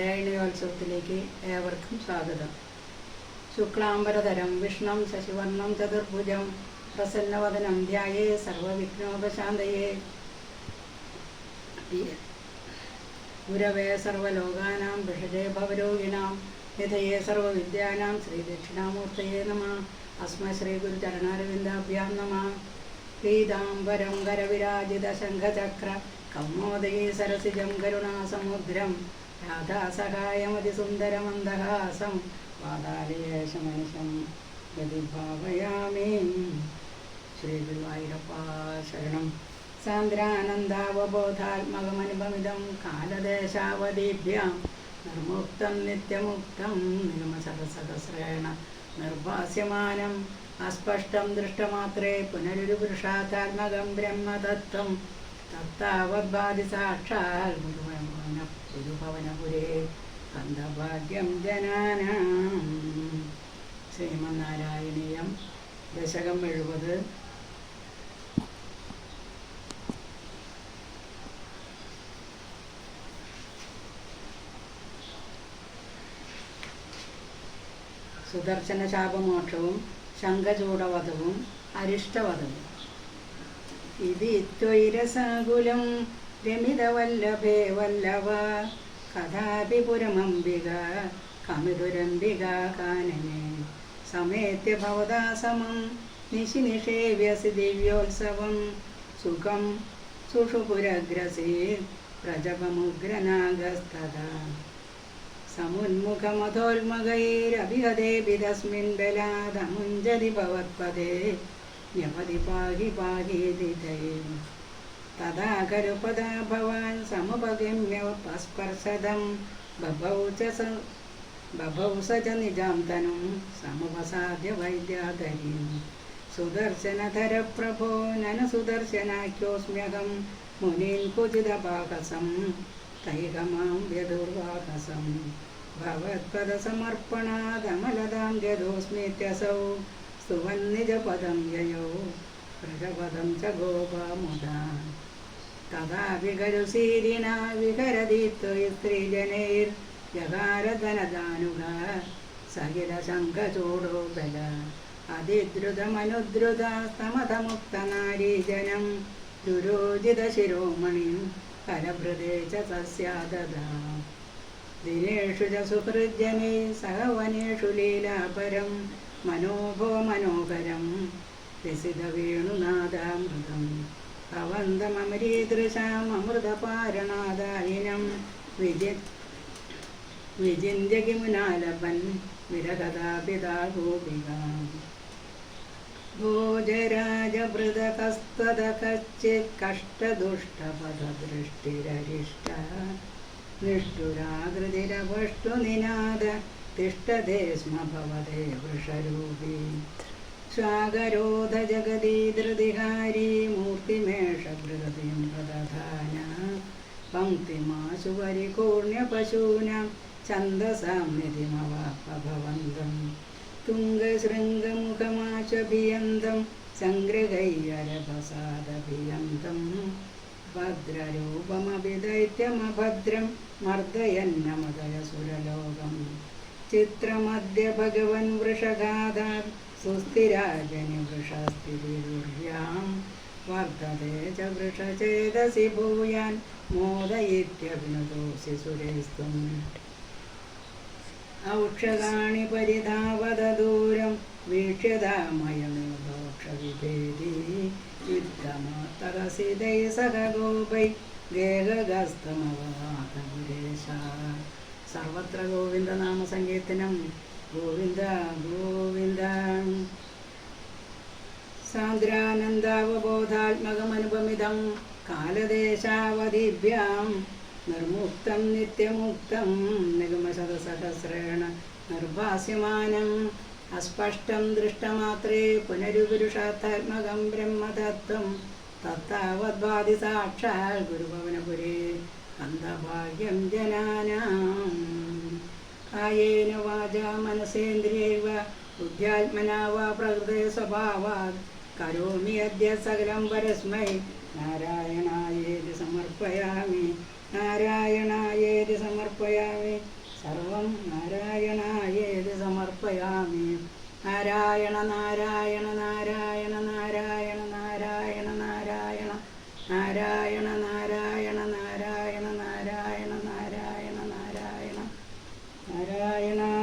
നാരായണീയോത്സവത്തിലേക്ക് ഏവർക്കും സ്വാഗതം. ശുക്ലാംബരതരം വിഷ്ണം ശശിവർണം ചതുർഭുജം പ്രസന്നവദനം ധ്യായേ സർവവിഘ്നോപശാന്തയേ. ഗുരവേ സർവലോകാനാം ഭിഷജേ ഭവരോഗിണാം നിധയേ സർവവിദ്യാനാം ശ്രീദക്ഷിണാമൂർത്തയേ നമ. അസ്മ ശ്രീഗുരുചരണാരവിന്ദാഭ്യാം നമ. പീതാംബരം കരവിരാജിത ശംഖചക്ര കൗമോദയേ സരസിജം കരുണാസമുദ്രം. രാധാസഹായമതിസുന്ദരമന്ദഹാസം വാതാലയേശമനിശം പ്രതിഭാവയാമി ശ്രീ ഗുരുവായൂരപ്പ ശരണം. സാന്ദ്രാനന്ദാവബോധാത്മകമനുപമിതം കാലദേശാവതീഭ്യാം നിർമുക്തം നിത്യമുക്തം നിഗമസഹസ്രേണ നിർഭാസ്യമാനം അസ്പഷ്ടം ദൃഷ്ടമാത്രേ പുനരൊരു പുരുഷാർത്ഥാത്മകം ബ്രഹ്മതത്വം. ശ്രീമന്നാരായണീയം ദശകം എഴുപത്. സുദർശന ശാപമോക്ഷവും ശംഖചൂടവധവും അരിഷ്ടവധവും. ഇതി ത്വൈരസാകുലം രമിതവല്ലഭേ വല്ലവ കഥാപി പുരമംബിക കമിതുരംബിക കാനനെ. സമേത്യ ഭവതാ സമം നിശി നിഷേവ്യസി ദിവ്യോത്സവം. സുഖം സുഷുപുരഗ്രസീ പ്രജപമുഗ്രനാഗസ്തത സമുന്മുഖമധോന്മകൈരഭിഹതേപി തസ്മിൻ ബലാദമുഞ്ചതി ഭവത്പദേ ന്യപതി പാഹി പാഹീതിതൈ തഥാ ഖലു പദാ ഭവാൻ സമുപഗമ്യ പസ്പർശദം ബഭൗ ച ബഭൗ സ ച നിജാം തനും സമുപസാദ്യ വൈദ്യാധരീം സുദർശനധര പ്രഭോ നന സുദർശനാഖ്യോസ്മ്യഹം മുനീൻ കുചിതപാകസം തൈകമാം വ്യദുർവാകസം ഭവത്പദസമർപ്പണാദമലതാം ഗതോസ്മിത്യസൗ സ്തുവന്നിജപദം യയോ പ്രജപദം ച ഗോപാമുദാ തഥാപി ഖലു സീരിണ വിഹരതി ത്വയി സ്ത്രീജനൈർജകാരധനദാനുഗ സകില ശംഖചൂടോ ബല അതിദ്രുതമനുദ്രുത സ്തമതമുക്തനാരീജനം ददा ഫലഭൃതേ ച തസ്യാദദാ ദിനേഷു ച മനോഭോ മനോഹരം. രസിതവേണുനാദാമൃതം ഭവന്തമരീദൃശാമൃതപാരണാദായിനം വിജി വിചിന്യ കിമുനാലപൻ വിരഹതാപിതാ ഗോപികാം ഭോജരാജഭൃതകസ്ത്വത കശ്ചിത് കഷ്ടദുഷ്ടപദദൃഷ്ടിരരിഷ്ട നിഷ്ഠുരാകൃതിരപഷ്ടു നിനാദ തിഷ്ടതേ സ്മ ഭവതേ വൃഷരൂപീ. സ്വാഗരോധ ജഗദീധൃതിഹാരി മൂർത്തിമേഷഭൃതീം പ്രദധാന. പങ്ക്തിമാശു പരികൂർണ്യ പശൂനാം ഛന്ദസാം നിധിമവാപ്പഭവന്തം തുംഗശൃംഗമുഖമാശഭിയന്തം സംഗ്രഹയ്യരപസാദഭിയന്തം ഭദ്രരൂപമഭിദൈത്യമഭദ്രം മർദ്ദയന്നമദയസുരലോകം ചിത്രമദ്യ ഭഗവൻ വൃഷഗാധാർ സുസ്ഥിരാജനി വൃഷസ്ഥിതിദുർയാം വർദ്ധതേ ച വൃഷചേതസി ഭൂയാൻ മോദയിത്യഭിനതോസി സുരേസ്ത്വം ഔക്ഷകാണി പരിധാവത ദൂരം വീക്ഷ്യതാമയമോക്ഷവിഭേദി യുദ്ധമാത്തകസിതൈ സഹ ഗോപൈ ഗേഹഗസ്തമവാതപുരേശ സർവത്ര ഗോവിന്ദ നാമസങ്കീർത്തനം ഗോവിന്ദ. ഗോവിന്ദ സാന്ദ്രാനന്ദാവബോധാത്മകമനുപമിതം കാലദേശാവധിഭ്യാം നിർമുക്തം നിത്യമുക്തം നിഗമശതസഹസ്രേണ നിർഭാസ്യമാനം അസ്പഷ്ടം ദൃഷ്ടമാത്രേ പുനരുപുരുഷാത്മകം ബ്രഹ്മതത്വം തത്താവദ്വാദി സാക്ഷാൽ ഗുരുഭവനപുരേ അന്ധഭാഗ്യം ജനാനാം കായേന വാച മനസേന്ദ്രിയൈവ ബുദ്ധ്യാത്മനാ വാ പ്രകൃതേ സ്വഭാവാത്. കരോമി അദ്യ സകലം പരസ്മൈ. നാരായണായേതി സമർപ്പയാമി. നാരായണായേതി സമർപ്പയാമി. സർവം നാരായണായേതി സമർപ്പയാമി. Narayana Narayana Narayana Narayana Yeah, you know.